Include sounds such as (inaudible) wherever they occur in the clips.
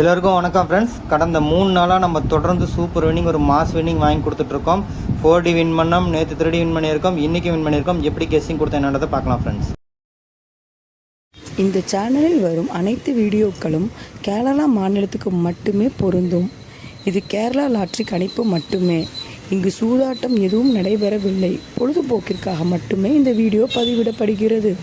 எல்லாருக்கும் வணக்கம் ஃப்ரெண்ட்ஸ் கடந்த மூணு நாளாக நம்ம தொடர்ந்து சூப்பர் வின்னிங் ஒரு மாஸ் வின்னிங் வாங்கி கொடுத்துட்ருக்கோம். ஃபோர் டி வின் பண்ணோம் நேற்று த்ரீ வின் பண்ணியிருக்கோம் இன்றைக்கி வின் பண்ணியிருக்கோம். எப்படி கெஸ்ஸிங் கொடுத்தேன் என்னன்றதை பார்க்கலாம் ஃப்ரெண்ட்ஸ் இந்த சேனலில் வரும் அனைத்து வீடியோக்களும் கேரளா மாநிலத்துக்கு மட்டுமே பொருந்தும். இது கேரளா லாட்ரி கணிப்பு மட்டுமே. இங்கு சூதாட்டம் எதுவும் நடைபெறவில்லை. பொழுதுபோக்கிற்காக மட்டுமே இந்த வீடியோ பதிவிடப்படுகிறது.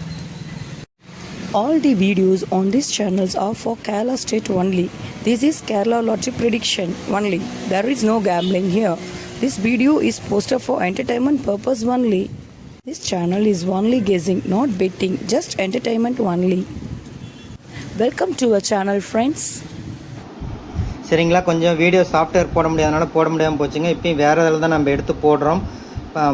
All the videos on these channels are for Kerala state only. This is Kerala lottery prediction only. There is no gambling here. This video is posted for entertainment purpose only. This channel is only guessing, not betting, just entertainment only. Welcome to our channel, friends. சரிங்களா கொஞ்சம் video software போட முடியாதனால போட முடியாமல் போச்சுங்க இப்போயும் வேறு இதில் தான் நம்ம எடுத்து போடுறோம் இப்போ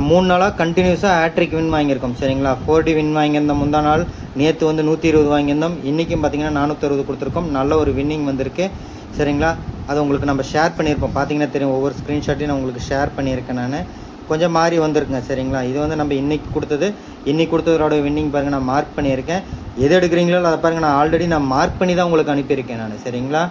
மூணு நாளாக கண்டினியூஸாக ஹேட்ரிக் வின் வாங்கியிருக்கோம் சரிங்களா? ஃபோர் டி வின் வாங்கியிருந்தோம். முந்தா நாள் நேற்று வந்து நூற்றி இருபது வாங்கியிருந்தோம். இன்றைக்கும் பார்த்தீங்கன்னா நானூற்றறுபது கொடுத்துருக்கோம். நல்ல ஒரு வின்னிங் வந்திருக்கு சரிங்களா? அது உங்களுக்கு நம்ம ஷேர் பண்ணியிருப்போம். பார்த்தீங்கன்னா தெரியும் ஒவ்வொரு ஸ்க்ரீன்ஷாட்டையும் நான் உங்களுக்கு ஷேர் பண்ணியிருக்கேன் நான். கொஞ்சம் மாறி வந்திருக்குங்க சரிங்களா? இது வந்து நம்ம இன்னைக்கு கொடுத்தது. இன்றைக்கி கொடுத்ததோட வின்னிங் பாருங்கள் நான் மார்க் பண்ணியிருக்கேன். எது எடுக்கிறீங்களோ அதை பாருங்கள் நான் ஆல்ரெடி நான் மார்க் பண்ணி தான் உங்களுக்கு அனுப்பியிருக்கேன் நான் சரிங்களா?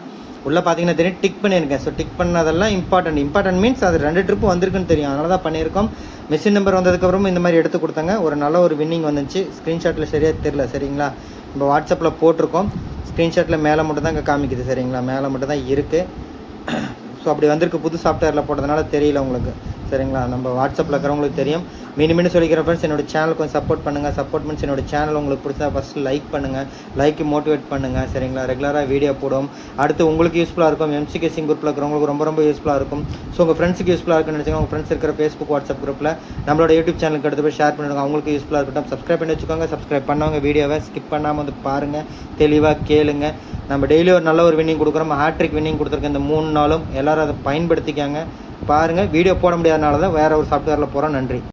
உள்ளே பார்த்தீங்கன்னா தெரியும் டிக் பண்ணியிருக்கேன். ஸோ டிக் பண்ணதெல்லாம் இம்பார்ட்டன்ட் இம்பார்ட்டன்ட் மீன்ஸ் அது ரெண்டு ட்ரிப்பு வந்திருக்குன்னு தெரியும். அதனால தான் பண்ணியிருக்கோம். மிஷின் நம்பர் வந்ததுக்கப்புறமும் இந்த மாதிரி எடுத்து கொடுத்தாங்க. ஒரு நல்ல ஒரு வின்னிங் வந்துச்சு. ஸ்க்ரீன்ஷாட்டில் சரியாக தெரில சரிங்களா? நம்ம வாட்ஸ்அப்பில் போட்டிருக்கோம். ஸ்க்ரீன்ஷாட்டில் மேலே மட்டும் தான் இங்கே காமிக்குது சரிங்களா? மேலே மட்டும் தான் இருக்குது ஸோ (clears throat) அப்படி வந்திருக்கு புது சாஃப்ட்வேரில் போட்டதுனால தெரியல உங்களுக்கு. சரிங்களா? நம்ம வாட்ஸ்அப்பில் இருக்கிறவங்களுக்கு தெரியும். மினிமின்னு சொல்லிக்கிற ஃப்ரெண்ட்ஸ் என்னோட சேனல் கொஞ்சம் சப்போர்ட் பண்ணுங்கள் சப்போர்ட் மீன்ஸ் என்னோட சேனல் உங்களுக்கு பிடிச்சா ஃபஸ்ட்டு லைக் பண்ணுங்கள் லைக் மோட்டிவேட் பண்ணுங்கள் சரிங்களா? ரெகுலராக வீடியோ போடும். அடுத்து உங்களுக்கு யூஸ்ஃபுல்லாக இருக்கும். எம்சிகே சிங் குரூப்பில் இருக்கிறவங்களுக்கு ரொம்ப ரொம்ப யூஸ்ஃபுல்லாக இருக்கும். ஸோ உங்கள் ஃப்ரெண்ட்ஸுக்கு யூஸ்ஃபுல்லாக இருக்குன்னு நினச்சிங்க உங்கள் ஃப்ரெண்ட்ஸ் இருக்கிற ஃபேஸ்புக் வாட்ஸ்அப் குரூப்பில் நம்மளோட யூடியூப் சேனலுக்கு எடுத்து போய் ஷேர் பண்ணிடுங்க. அவங்களுக்கு யூஸ்ஃபுல்லாக இருக்கட்டும். சப்ஸ்கிரைப் பண்ணி வச்சுக்கோங்க. சப்ஸ்கிரைப் பண்ணவங்க வீடியோவை ஸ்கிப் பண்ணாமல் வந்து பாருங்கள் தெளிவாக கேளுங்க. நம்ம டெய்லி ஒரு நல்ல ஒரு வின்னிங் கொடுக்குறோம். ஹேட்ரிக் வின்னிங் கொடுத்துருக்க இந்த மூணு நாளும் எல்லோரும் அதை பயன்படுத்திக்காங்க. பாருங்கள் வீடியோ போட முடியாதனால தான் வேறு ஒரு சாஃப்ட்வேரில் போகிறோம் நன்றி.